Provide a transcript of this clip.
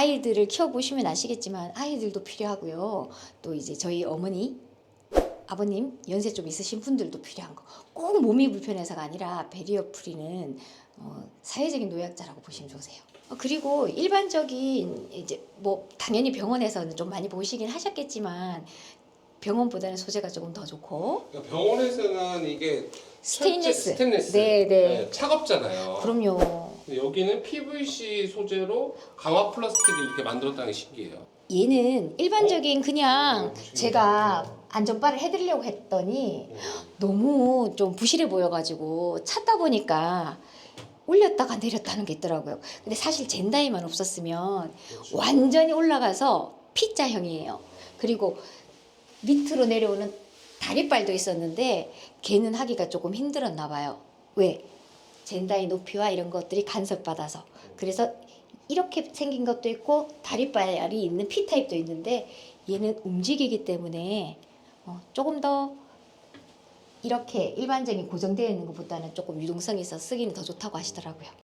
아이들을 키워보시면 아시겠지만 아이들도 필요하고요. 또 이제 저희 어머니, 아버님 연세 좀 있으신 분들도 필요한 거. 꼭 몸이 불편해서가 아니라 베리어 프리는 어, 사회적인 노약자라고 보시면 좋으세요. 어, 그리고 일반적인 이제 뭐 당연히 병원에서는 좀 많이 보시긴 하셨겠지만 병원보다는 소재가 조금 더 좋고 그러니까 병원에서는 이게 스테인리스. 철제, 스테인리스. 네, 네. 차갑잖아요. 그럼요. 여기는 PVC 소재로 강화 플라스틱을 이렇게 만들었다는 게 신기해요. 얘는 일반적인 그냥 어, 제가 안전바를 해드리려고 했더니 너무 좀 부실해 보여가지고 찾다 보니까 올렸다가 내렸다는 게 있더라고요. 근데 사실 젠다이만 없었으면 그렇죠. 완전히 올라가서 P자형이에요. 그리고 밑으로 내려오는 다리발도 있었는데 걔는 하기가 조금 힘들었나 봐요. 왜? 젠다의 높이와 이런 것들이 간섭받아서. 그래서 이렇게 생긴 것도 있고 다리발이 있는 P타입도 있는데 얘는 움직이기 때문에 어, 조금 더 이렇게 일반적인 고정되어 있는 것보다는 조금 유동성이 있어 쓰기는 더 좋다고 하시더라고요.